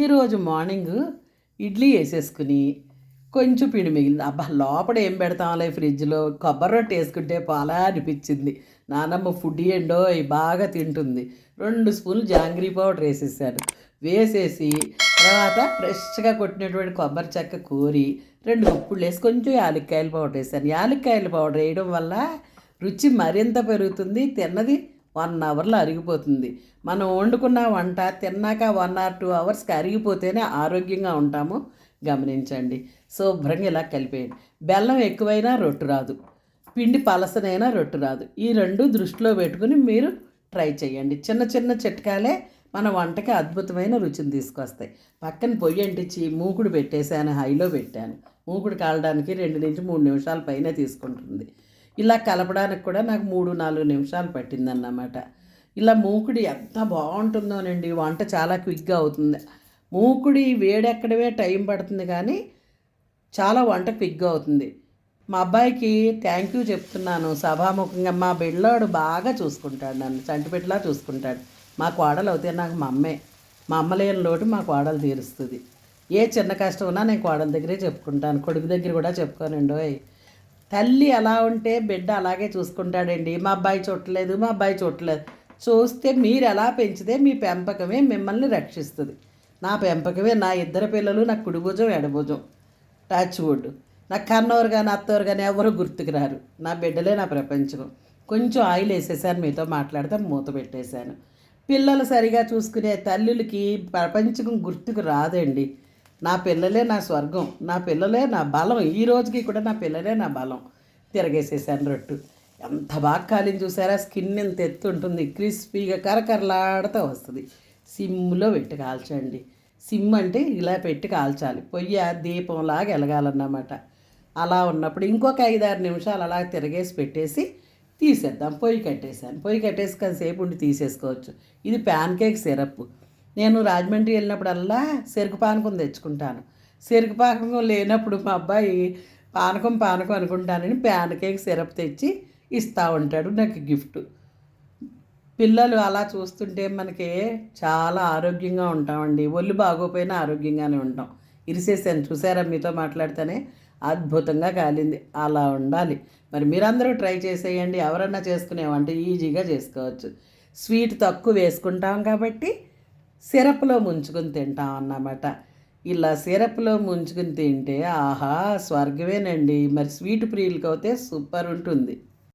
ఈరోజు మార్నింగ్ ఇడ్లీ వేసేసుకుని కొంచెం పిండి మిగిలింది. అబ్బా లోపల ఏం పెడతాంలే ఫ్రిడ్జ్లో? కొబ్బరి రొట్టె వేసుకుంటే పోలా అనిపించింది. నానమ్మ ఫుడ్ ఏండో అవి బాగా తింటుంది. రెండు స్పూన్లు జాంగ్రీ పౌడర్ వేసేసాను. వేసేసి తర్వాత ఫ్రెష్గా కొట్టినటువంటి కొబ్బరి చెక్క కోరి రెండు గుప్పులు వేసి కొంచెం యాలక్కాయల పౌడర్ వేసాను. యాలక్కాయల పౌడర్ వేయడం వల్ల రుచి మరింత పెరుగుతుంది. తిన్నది వన్ అవర్లో అరిగిపోతుంది. మనం వండుకున్న వంట తిన్నాక వన్ ఆర్ టూ అవర్స్కి అరిగిపోతేనే ఆరోగ్యంగా ఉంటాము. గమనించండి. శుభ్రంగా ఇలా కలిపేయండి. బెల్లం ఎక్కువైనా రొట్టు రాదు. పిండి పలసనైనా రొట్టు రాదు. ఈ రెండు దృష్టిలో పెట్టుకుని మీరు ట్రై చేయండి. చిన్న చిన్న చిట్కాలే మన వంటకి అద్భుతమైన రుచిని తీసుకొస్తాయి. పక్కన పొయ్యి అంటించి మూకుడు పెట్టేశాను హైలో పెట్టాను. మూకుడు కాలడానికి రెండు నుంచి మూడు నిమిషాల పైన తీసుకుంటుంది. ఇలా కలపడానికి కూడా నాకు మూడు నాలుగు నిమిషాలు పట్టిందన్నమాట. ఇలా మూకుడి ఎంత బాగుంటుందోనండి. వంట చాలా క్విక్గా అవుతుంది. మూకుడి వేడెక్కడవే టైం పడుతుంది కానీ చాలా వంట క్విక్గా అవుతుంది. మా అబ్బాయికి థ్యాంక్ యూ చెప్తున్నాను. సభాముఖంగా మా బిడ్డలాడు బాగా చూసుకుంటాడు నన్ను. చంటిపెట్టలా చూసుకుంటాడు. మా కోడలు అవుతే నాకు మా అమ్మే. మా అమ్మ లేని లోటు మా కోడలు తీరుస్తుంది. ఏ చిన్న కష్టం ఉన్నా నేను కోడల దగ్గరే చెప్పుకుంటాను. కొడుకు దగ్గర కూడా చెప్పుకోనండోయ్ తల్లి ఎలా ఉంటే బిడ్డ అలాగే చూసుకుంటాడండి. మా అబ్బాయి చూడలేదు మా అబ్బాయి చూడలేదు చూస్తే మీరు ఎలా పెంచితే మీ పెంపకమే మిమ్మల్ని రక్షిస్తుంది. నా పెంపకమే నా ఇద్దరు పిల్లలు నా కుడి భుజం ఎడభుజం. టచ్ వుడ్ నా కన్నోరు కానీ అత్తోరు కానీ ఎవరు గుర్తుకు రారు. నా బిడ్డలే నా ప్రపంచం. కొంచెం ఆయిల్ వేసేసాను మీతో మాట్లాడితే మూత పెట్టేశాను. పిల్లలు సరిగా చూసుకునే తల్లులకి ప్రపంచం గుర్తుకు రాదండి. నా పిల్లలే నా స్వర్గం నా పిల్లలే నా బలం. ఈ రోజుకి కూడా నా పిల్లలే నా బలం. తిరగేసేసాను రొట్టు. ఎంత బాగా కాలింది చూసారా? స్కిన్ ఎంత ఎత్తు ఉంటుంది. క్రిస్పీగా కరకరలాడుతూ వస్తుంది. సిమ్లో పెట్టి కాల్చండి. సిమ్ అంటే ఇలా పెట్టి కాల్చాలి. పొయ్యి దీపంలాగా ఎలగాలన్నమాట అలా ఉన్నప్పుడు ఇంకొక ఐదారు నిమిషాలు అలా తిరగేసి పెట్టేసి తీసేద్దాం. పొయ్యి కట్టేసాను పొయ్యి కట్టేసి కాసేపు ఉండి తీసేసుకోవచ్చు. ఇది ప్యాన్ కేక్ సిరప్. నేను రాజమండ్రి వెళ్ళినప్పుడల్లా చెరుకు పానకం తెచ్చుకుంటాను. చెరుకు పానకం లేనప్పుడు మా అబ్బాయి పానకం పానకం అనుకుంటానని ప్యాన్ కేక్ సిరప్ తెచ్చి ఇస్తూ ఉంటాడు నాకు గిఫ్ట్. పిల్లలు అలా చూస్తుంటే మనకి చాలా ఆరోగ్యంగా ఉంటామండి. ఒళ్ళు బాగోపోయినా ఆరోగ్యంగానే ఉంటాం. ఇరిసేసాను. చూసారా మీతో మాట్లాడితేనే అద్భుతంగా కాలింది. అలా ఉండాలి. మరి మీరందరూ ట్రై చేసేయండి. ఎవరన్నా చేసుకునేవంటే ఈజీగా చేసుకోవచ్చు. స్వీట్ తక్కువ వేసుకుంటాం కాబట్టి సిరప్లో ముంచుకుని తింటాం అన్నమాట. ఇలా సిరప్లో ముంచుకుని తింటే ఆహా స్వర్గమేనండి. మరి స్వీట్ ప్రియులకి అయితే సూపర్ ఉంటుంది